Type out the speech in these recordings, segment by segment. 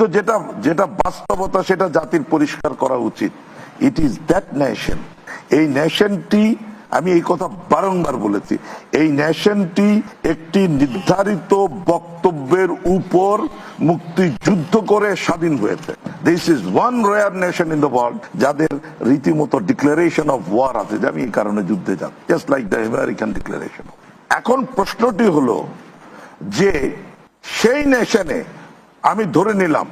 কিন্তু যেটা যেটা বাস্তবতা সেটা জাতির পরিষ্কার করা উচিত। ইট ইজ দ্যাট নেশন এই নেশনটি আমি এই কথা বারংবার বলেছি, এই নেশনটি একটি নির্ধারিত বক্তব্যের উপর মুক্তিযুদ্ধ করে স্বাধীন হয়েছে। This is one rare nation in the world যাদের রীতিমতো ডিক্লারেশন অফ ওয়ার আছে, যে আমি এই কারণে যুদ্ধে যাব just like the American declaration এখন প্রশ্নটি হলো যে, সেই নেশনে আমি ধরে নিলাম,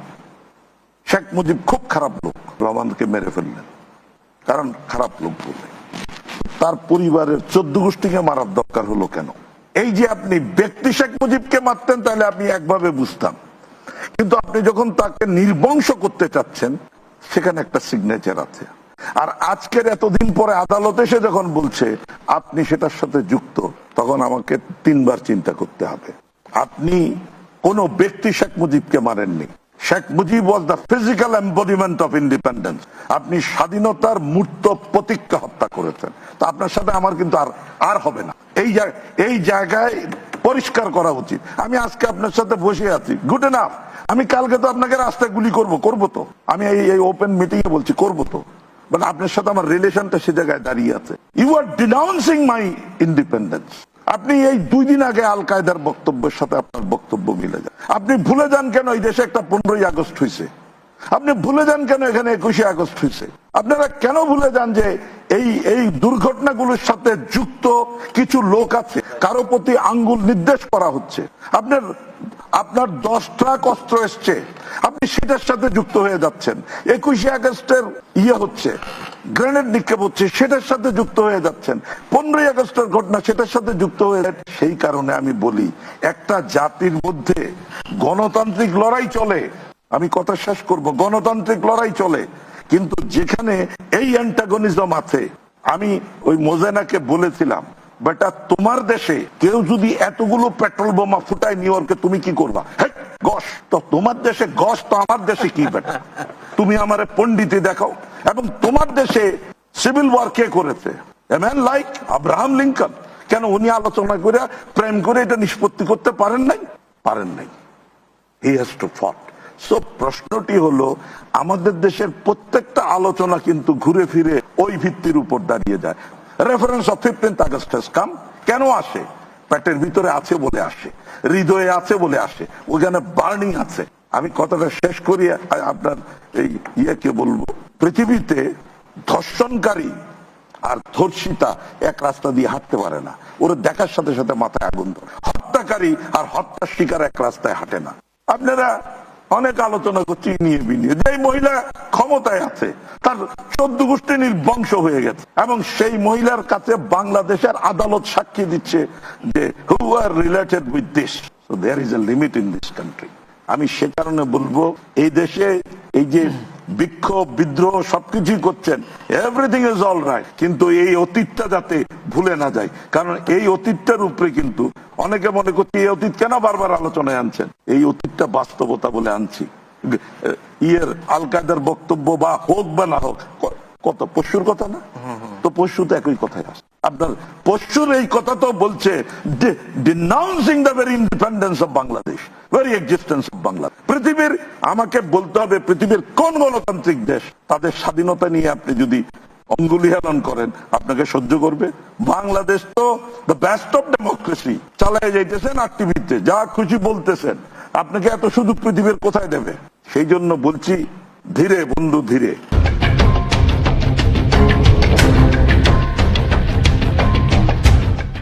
শেখ মুজিব খুব খারাপ লোক, রহমানকে মেরে ফেললেন। কারণ খারাপ লোক বলে। তার পরিবারের চোদ্দ গোষ্ঠীকে মারার দরকার হলো কেন? এই যে আপনি ব্যক্তি শেখ মুজিবকে মারতেন, তাহলে আপনি একভাবে বুঝতাম। কিন্তু আপনি যখন তাকে নির্বংশ করতে চাচ্ছেন, সেখানে একটা সিগনেচার আছে। আর আজকের এতদিন পরে আদালত এসে যখন বলছে, আপনি সেটার সাথে যুক্ত, তখন আমাকে তিনবার চিন্তা করতে হবে। আপনি কোন ব্যক্তি শেখ মুজিবকে মারেননি। Sheikh Mujib was the physical embodiment of independence আপনি স্বাধীনতার মূর্ত প্রতীককে হত্যা করেছেন। তো আপনার সাথে আমার কিন্তু আর আর হবে না। এই এই জায়গায় পরিষ্কার করা উচিত। আমি আজকে আপনার সাথে বসে আছি। গুড এনাফ আমি কালকে তো আপনাকে রাস্তায় গুলি করব করব তো। আমি এই এই ওপেন মিটিং এ বলছি, করব তো। বাট আপনার সাথে আমার রিলেশনটা সে জায়গায় দাঁড়িয়ে আছে। ইউ আর ডিনাউন্সিং মাই ইন্ডিপেন্ডেন্স আপনি এই দুই দিন আগে আল কায়দার বক্তব্যের সাথে আপনার বক্তব্য মিলে যায়। আপনি ভুলে যান কেন এই দেশে একটা পনেরোই আগস্ট হয়েছে আপনি ভুলে যান কেন এখানে একুশে আগস্ট হয়েছে আপনারা কেন ভুলে যান যে এই এই দুর্ঘটনাগুলোর সাথে যুক্ত কিছু লোক আছে, কারও প্রতি আঙ্গুল নির্দেশ করা হচ্ছে? আপনার আপনার দশ ট্রাক অস্ত্র এসছে। আপনি সেটার সাথে যুক্ত হয়ে যাচ্ছেন। একুশে আগস্টের ইয়ে হচ্ছে। গ্রেনেড নিক্ষেপ হচ্ছে, সেটার সাথে যুক্ত হয়ে যাচ্ছেন। পনেরোই আগস্টের ঘটনা সেটার সাথে যুক্ত হয়ে সেই কারণে আমি বলি, একটা জাতির মধ্যে গণতান্ত্রিক লড়াই চলে, আমি কথা শেষ করব, গণতান্ত্রিক লড়াই চলে, কিন্তু যেখানে এই অ্যান্টাগনিজম আছে, আমি ওই মোজেনাকে বলেছিলাম, বেটা, তোমার দেশে কেউ যদি এতগুলো পেট্রোল বোমা ফুটায় নিউ ইয়র্কে, তুমি কি করবা? গস, তো তোমার দেশে গস, তো আমার দেশে কি বেটা? তুমি আমারে পন্ডিতি দেখাও। এবং তোমার দেশে সিভিল ওয়ার কে করেছে? লাইক আব্রাহাম লিঙ্কন কেন উনি আলোচনা করে, প্রেম করে এটা নিষ্পত্তি করতে পারেন নাই? পারেন নাই। He has to fought so প্রশ্নটি হলো, আমাদের দেশের প্রত্যেকটা আলোচনা কিন্তু ঘুরে ফিরে ওই ভিত্তির উপর দাঁড়িয়ে যায়। Reference of fifteenth August has come কেন আসে? পেটের ভিতরে আছে বলে আসে। হৃদয়ে আছে বলে আসে। ওখানে বার্নিং আছে। আমি কথাটা শেষ করি আপনার এই ইয়েকে বলব। পৃথিবীতে ধর্ষণকারী আর ধর্ষিতা এক রাস্তা দিয়ে হাঁটতে পারে না। ওরা দেখার সাথে সাথে মাথায় আগুন হত্যাকারী আর হত্যার শিকার এক রাস্তায় হাঁটে না। আপনারা অনেক আলোচনা করছি, নিয়ে বিনিয়ে। যে মহিলা ক্ষমতায় আছে, তার চোদ্দ গোষ্ঠী নির্বংশ হয়ে গেছে এবং সেই মহিলার কাছে বাংলাদেশের আদালত সাক্ষী দিচ্ছে যে who are related with this there is a limit in this country আমি সে কারণে বলব, এই দেশে এই যে বিক্ষোভ বিদ্রোহ সবকিছুই করছেন। এভরিথিং ইজ অল রাইট কিন্তু এই অতীতটা যাতে ভুলে না যায়। কারণ এই অতীতটার উপরে কিন্তু অনেকে মনে করছে, এই অতীত কেন বারবার আলোচনায় আনছেন? এই অতীতটা বাস্তবতা বলে আনছি। ইয়ের আল কায়দার বক্তব্য বা হোক বা না হোক কত? পশুর কথা না? তো পশু তো একই কথাই আসে। আপনার পশুর এই কথা তো বলছে পৃথিবীর, আমাকে বলতে হবে, পৃথিবীর কোন গণতান্ত্রিক দেশ, তাদের স্বাধীনতা নিয়ে আপনি যদি অঙ্গুলি হেলন করেন, আপনাকে সহ্য করবে। বাংলাদেশ তো দ্য বেস্ট অফ ডেমোক্রেসি চালায় যাইতেছেন আর টিভিতে, যা খুশি বলতেছেন। আপনাকে এত সুযোগ পৃথিবীর কোথায় দেবে? সেই জন্য বলছি, ধীরে বন্ধু, ধীরে।